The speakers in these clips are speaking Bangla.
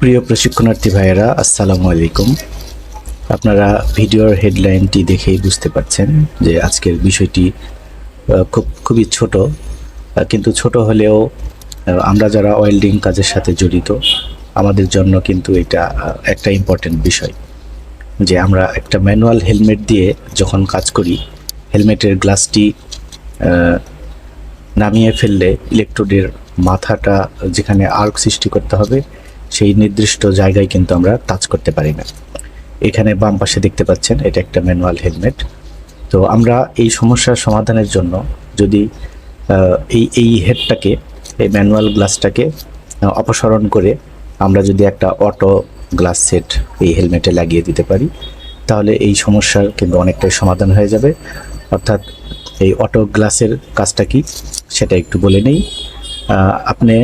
প্রিয় প্রশিক্ষণার্থী ভাইয়েরা, আসসালামু আলাইকুম। আপনারা ভিডিওর হেডলাইনটি দেখেই বুঝতে পারছেন যে আজকের বিষয়টি খুব, খুবই ছোট। কিন্তু ছোট হলেও আমরা যারা ওয়েল্ডিং কাজের সাথে জড়িত, আমাদের জন্য কিন্তু এটা একটা ইম্পর্টেন্ট বিষয়। যে আমরা একটা ম্যানুয়াল হেলমেট দিয়ে যখন কাজ করি, হেলমেটের গ্লাসটি নামিয়ে ফেললে ইলেকট্রোডের মাথাটা যেখানে আর্ক সৃষ্টি করতে হবে সেই নির্দিষ্ট জায়গায় কিন্তু আমরা টাচ করতে পারি না। এখানে বাম পাশে দেখতে পাচ্ছেন, এটা একটা ম্যানুয়াল হেলমেট। তো আমরা এই সমস্যার সমাধানের জন্য যদি এই এই হেডটাকে, এই ম্যানুয়াল গ্লাসটাকে অপসারণ করে আমরা যদি একটা অটো গ্লাস সেট এই হেলমেটে লাগিয়ে দিতে পারি, তাহলে এই সমস্যার কিন্তু অনেকটাই সমাধান হয়ে যাবে। অর্থাৎ এই অটো গ্লাসের কাজটা কি, সেটা একটু বলে নেই। আপনি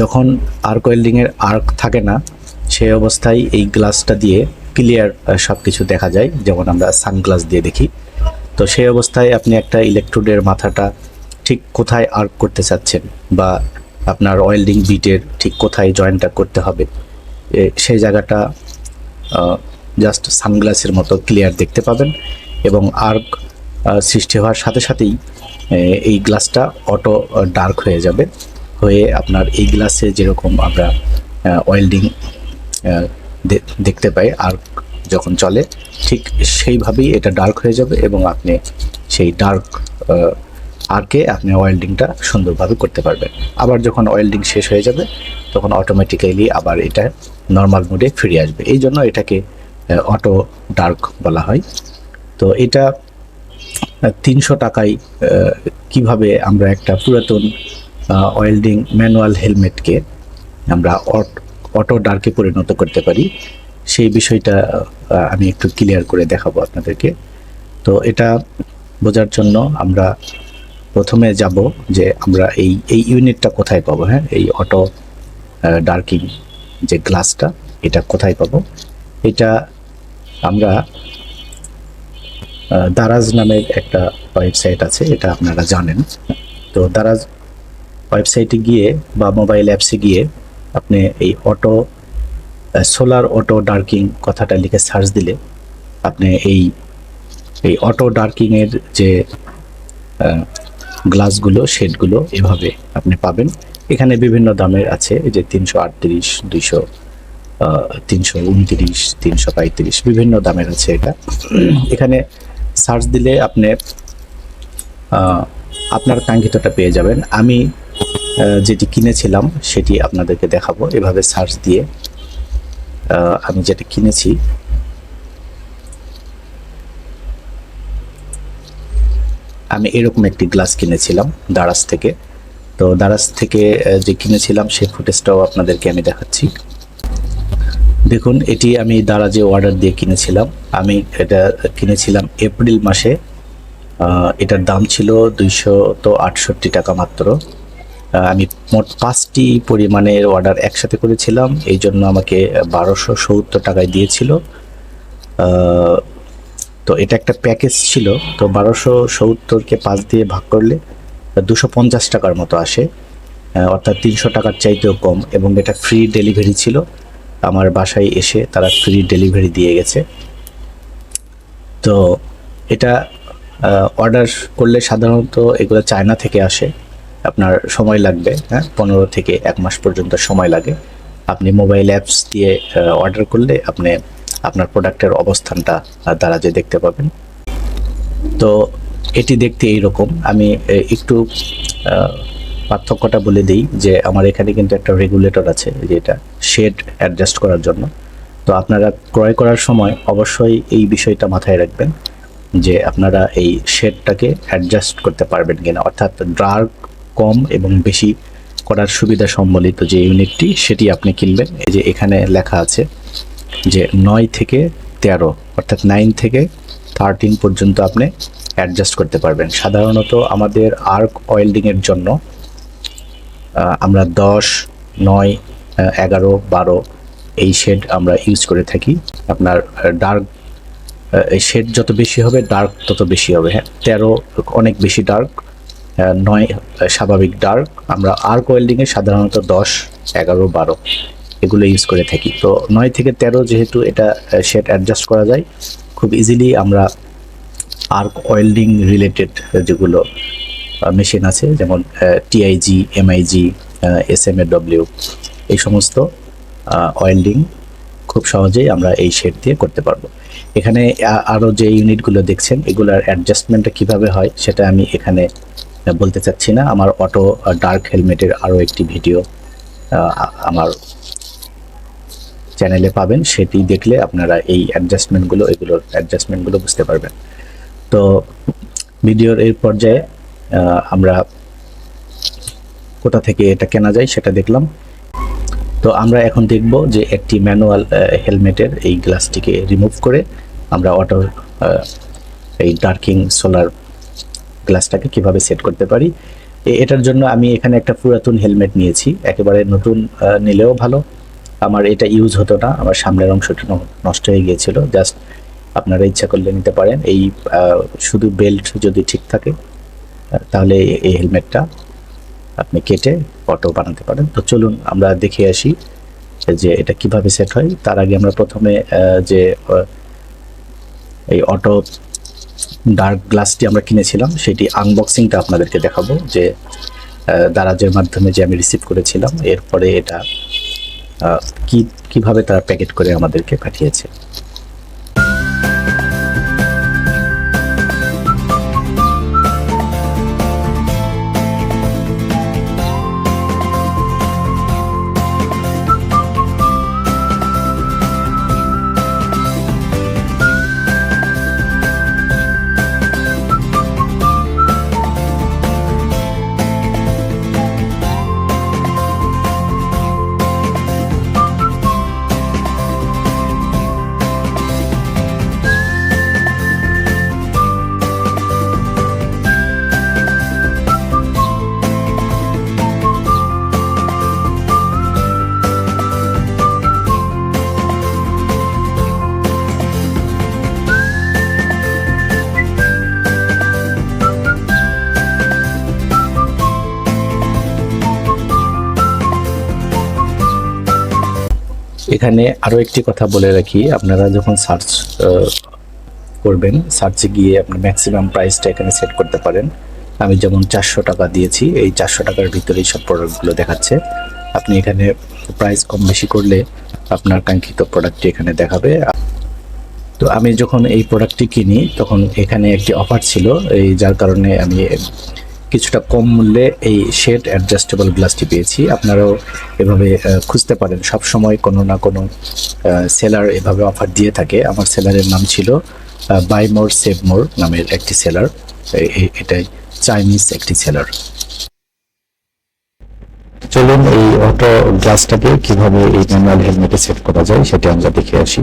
যখন আর্ক ওয়েল্ডিংয়ের আর্ক থাকে না, সেই অবস্থায় এই গ্লাসটা দিয়ে ক্লিয়ার সব কিছু দেখা যায়। যেমন আমরা সানগ্লাস দিয়ে দেখি। তো সেই অবস্থায় আপনি একটা ইলেকট্রোডের মাথাটা ঠিক কোথায় আর্ক করতে চাচ্ছেন বা আপনার ওয়েল্ডিং বিটের ঠিক কোথায় জয়েন্টটা করতে হবে সেই জায়গাটা জাস্ট সানগ্লাসের মতো ক্লিয়ার দেখতে পাবেন এবং আর্ক সৃষ্টি হওয়ার সাথে সাথেই এই গ্লাসটা অটো ডার্ক হয়ে যাবে। হয়ে আপনার এই গ্লাসে যেরকম আমরা ওয়েল্ডিং দেখতে পাই আর্ক যখন চলে, ঠিক সেইভাবেই এটা ডার্ক হয়ে যাবে এবং আপনি সেই ডার্ক আর্কে আপনি ওয়েল্ডিংটা সুন্দরভাবে করতে পারবেন। আবার যখন ওয়েল্ডিং শেষ হয়ে যাবে, তখন অটোমেটিক্যালি আবার এটা নর্মাল মোডে ফিরে আসবে। এই জন্য এটাকে অটো ডার্ক বলা হয়। তো এটা তিনশো টাকায় কীভাবে আমরা একটা পুরাতন ওয়েল্ডিং ম্যানুয়াল হেলমেটকে আমরা অটো ডার্কে পরিণত করতে পারি। সেই বিষয়টা আমি একটু ক্লিয়ার করে দেখাবো আপনাদেরকে। তো এটা বোঝার জন্য আমরা প্রথমে যাব যে আমরা এই এই ইউনিটটা কোথায় পাবো হ্যাঁ? এই অটো ডার্কিং যে গ্লাসটা, এটা কোথায় পাবো? এটা আমরা দারাজ নামের একটা ওয়েবসাইট আছে, এটা আপনারা জানেন। তো দারাজ ওয়েবসাইটে গিয়ে বা মোবাইল অ্যাপসে গিয়ে আপনি এই অটো সোলার অটো ডার্কিং কথাটা লিখে সার্চ দিলে আপনি এই এই অটো ডার্কিংয়ের যে গ্লাসগুলো শেডগুলো এভাবে আপনি পাবেন। এখানে বিভিন্ন দামের আছে, এই যে তিনশো আটত্রিশ, দুইশো তিনশো উনত্রিশ, তিনশো পঁয়ত্রিশ, বিভিন্ন দামের আছে এটা। এখানে সার্চ দিলে আপনি আপনার কাঙ্ক্ষিতটা পেয়ে যাবেন। আমি যেটি কিনেছিলাম, সেটি আপনাদেরকে দেখাবো। এভাবে সার্চ দিয়ে আমি যেটা কিনেছি, আমি এরকম একটি গ্লাস কিনেছিলাম দারাজ থেকে। তো দারাজ থেকে যে কিনেছিলাম, সেই ফুটেজটাও আপনাদেরকে আমি দেখাচ্ছি। দেখুন, এটি আমি দারাজে অর্ডার দিয়ে কিনেছিলাম। আমি এটা কিনেছিলাম এপ্রিল মাসে। এটার দাম ছিল দুইশো তো আটষট্টি টাকা মাত্র। আমি মোট পাঁচটি পরিমাণের অর্ডার একসাথে করেছিলাম। এই জন্য আমাকে বারোশো সত্তর টাকায় দিয়েছিল। তো এটা একটা প্যাকেজ ছিল। তো বারোশো সত্তরকে পাঁচ দিয়ে ভাগ করলে দুশো পঞ্চাশ টাকার মতো আসে। অর্থাৎ তিনশো টাকার চাইতেও কম এবং এটা ফ্রি ডেলিভারি ছিল। আমার বাসায় এসে তারা ফ্রি ডেলিভারি দিয়ে গেছে। তো এটা অর্ডার করলে সাধারণত এগুলো চায়না থেকে আসে। আপনার সময় লাগবে হ্যাঁ? পনেরো থেকে এক মাস পর্যন্ত সময় লাগে। আপনি মোবাইল অ্যাপস দিয়ে অর্ডার করলে আপনি আপনার প্রোডাক্টের অবস্থানটা দ্বারা যে দেখতে পাবেন। তো এটি দেখতে এইরকম। আমি একটু পার্থক্যটা বলে দিই যে আমার এখানে কিন্তু একটা রেগুলেটর আছে যেটা শেড অ্যাডজাস্ট করার জন্য। তো আপনারা ক্রয় করার সময় অবশ্যই এই বিষয়টা মাথায় রাখবেন যে আপনারা এই শেডটাকে অ্যাডজাস্ট করতে পারবেন কিনা। অর্থাৎ ডার্ক কম এবং বেশি করার সুবিধা সম্বলিত যে ইউনিটটি, সেটি আপনি কিনবেন। এই যে এখানে লেখা আছে যে নয় থেকে তেরো, অর্থাৎ নাইন থেকে থার্টিন পর্যন্ত আপনি অ্যাডজাস্ট করতে পারবেন। সাধারণত আমাদের আর্ক ওয়েল্ডিংয়ের জন্য আমরা দশ, নয় এগারো, বারো এই শেড আমরা ইউজ করে থাকি। আপনার ডার্ক শেড যত বেশি হবে ডার্ক তত বেশি হবে হ্যাঁ? তেরো অনেক বেশি ডার্ক নয় স্বাভাবিক ডার্ক আমরা আর্ক ওয়েল্ডিংয়ে সাধারণত দশ, এগারো, বারো এগুলো ইউজ করে থাকি। তো নয় থেকে তেরো যেহেতু এটা শেড অ্যাডজাস্ট করা যায়, খুব ইজিলি আমরা আর্ক ওয়েল্ডিং রিলেটেড যেগুলো মেশিন আছে, যেমন TIG MIG S M W এই সমস্ত ওয়েল্ডিং খুব সহজেই আমরা এই শেড দিয়ে করতে পারব। এখানে আরও যে ইউনিটগুলো দেখছেন, এগুলোর অ্যাডজাস্টমেন্টটা কীভাবে হয়, সেটা আমি এখানে বলতে চাচ্ছি না, আমার অটো ডার্ক হেলমেটের আরও একটি ভিডিও আমার চ্যানেলে পাবেন। সেটি দেখলে আপনারা এই অ্যাডজাস্টমেন্টগুলো এগুলোর অ্যাডজাস্টমেন্টগুলো বুঝতে পারবেন। তো ভিডিওর এই পর্যায়ে আমরা কোথা থেকে এটা কেনা যায় সেটা দেখলাম। তো আমরা এখন দেখব যে একটি ম্যানুয়াল হেলমেটের এই গ্লাসটিকে রিমুভ করে আমরা অটো এই ডার্কিং সোলার গ্লাসটাকে কীভাবে সেট করতে পারি? এটার জন্য আমি এখানে একটা পুরাতন হেলমেট নিয়েছি। একেবারে নতুন নিলেও ভালো। আমার এটা ইউজ হতো না। আমার সামনের অংশটা নষ্ট হয়ে গিয়েছিল। জাস্ট আপনারা ইচ্ছা করলে নিতে পারেন। এই শুধু বেল্ট যদি ঠিক থাকে তাহলে এই হেলমেটটা আপনি কেটে অটো বানাতে পারেন। তো চলুন আমরা দেখে আসি যে এটা কীভাবে সেট হয়। তার আগে আমরা প্রথমে যে এই অটো ডার্ক গ্লাসটি আমরা কিনেছিলাম, সেটি আনবক্সিংটা আপনাদেরকে দেখাবো যে দারাজের মাধ্যমে যে আমি রিসিভ করেছিলাম, এরপরে এটা কি, কীভাবে তারা প্যাকেট করে আমাদেরকে পাঠিয়েছে। এখানে আরও একটি কথা বলে রাখি। আপনারা যখন সার্চ করবেন সার্চে গিয়ে আপনি ম্যাক্সিমাম প্রাইসটা এখানে সেট করতে পারেন। আমি যেমন চারশো টাকা দিয়েছি, এই চারশো টাকার ভিতরেই সব প্রোডাক্টগুলো দেখাচ্ছে। আপনি এখানে প্রাইস কম বেশি করলে আপনার কাঙ্ক্ষিত প্রোডাক্টটি এখানে দেখাবে। তো আমি যখন এই প্রোডাক্টটি কিনি, তখন এখানে একটি অফার ছিল, এই যার কারণে আমি কিছুটা কম মূল্যে এই শেড অ্যাডজাস্টেবল গ্লাসটি পেয়েছি। আপনারাও এভাবে খুঁজতে পারেন। সব সময় কোনো না কোনো সেলার এভাবে অফার দিয়ে থাকে। আমার সেলারের নাম ছিল বাই মোর সেভ মোর নামের একটি সেলার এটাই চাইনিজ একটি সেলার চলুন এই অটো গ্লাসটাকে কীভাবে এই ম্যানুয়াল হেলমেটে সেট করা যায়, সেটা আমরা দেখে আসি।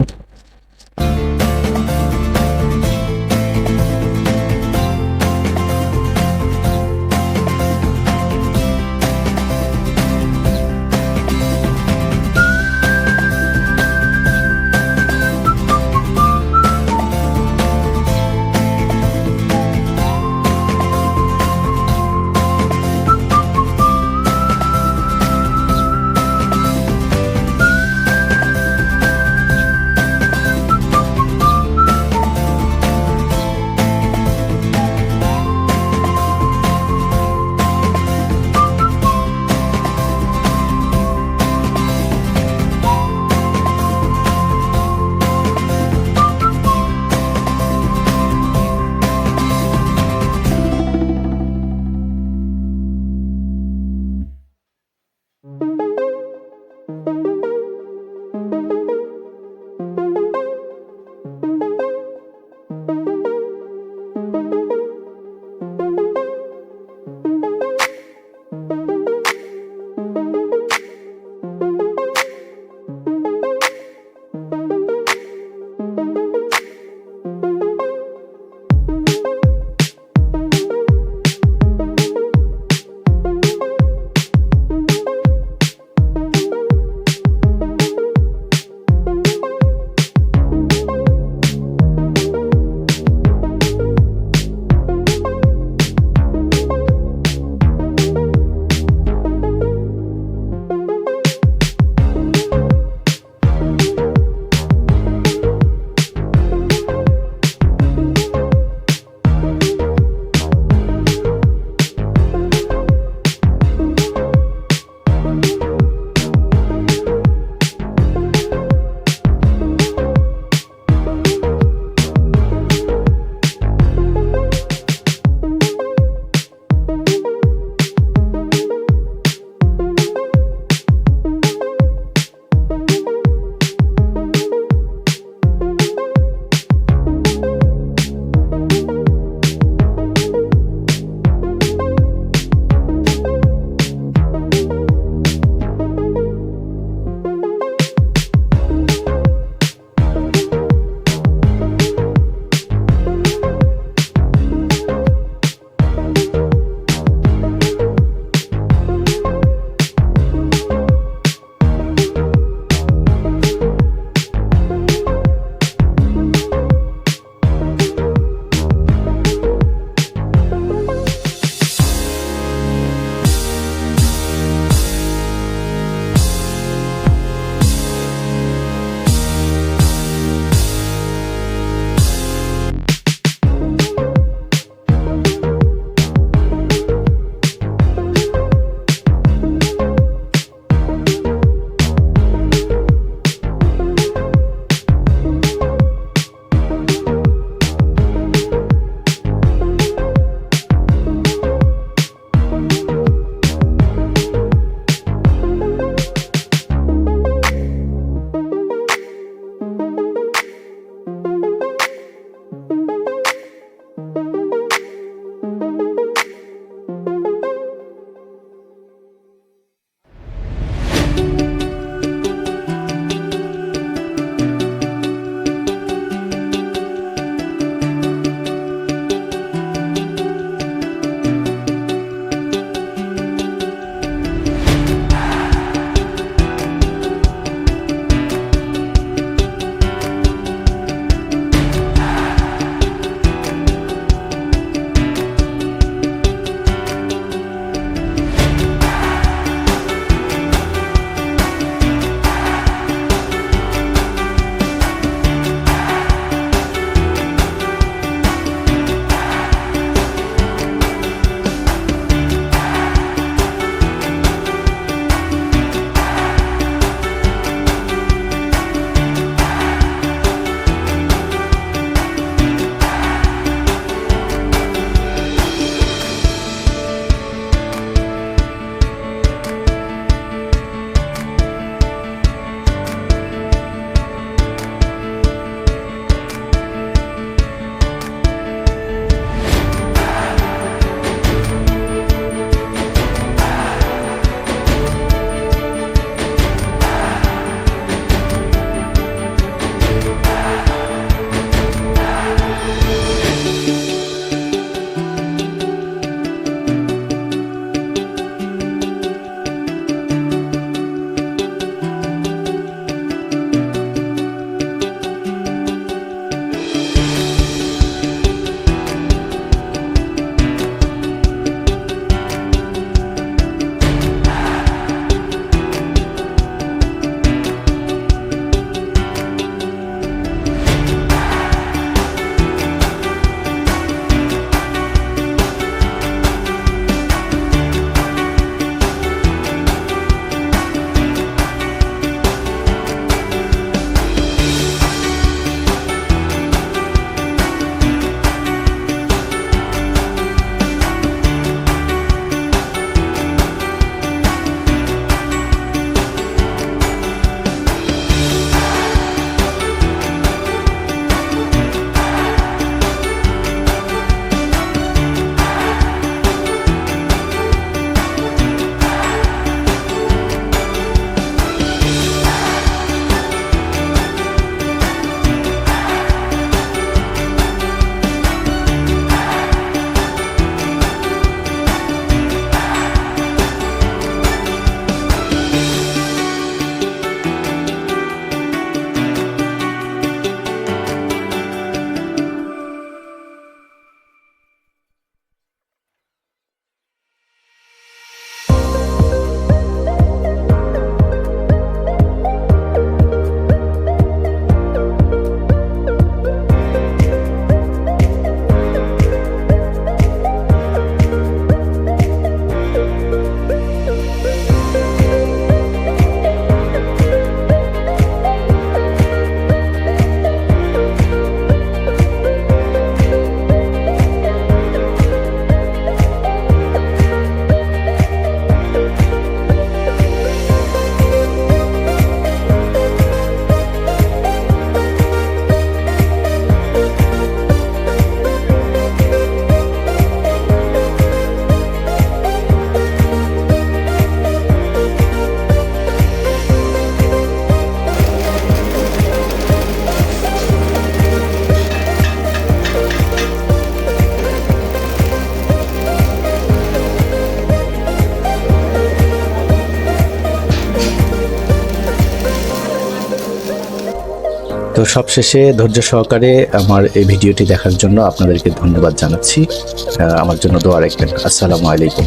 সবশেষে ধৈর্য সহকারে আমার এই ভিডিওটি দেখার জন্য আপনাদেরকে ধন্যবাদ জানাচ্ছি। আমার জন্য দোয়া রাখবেন। আসসালামু আলাইকুম।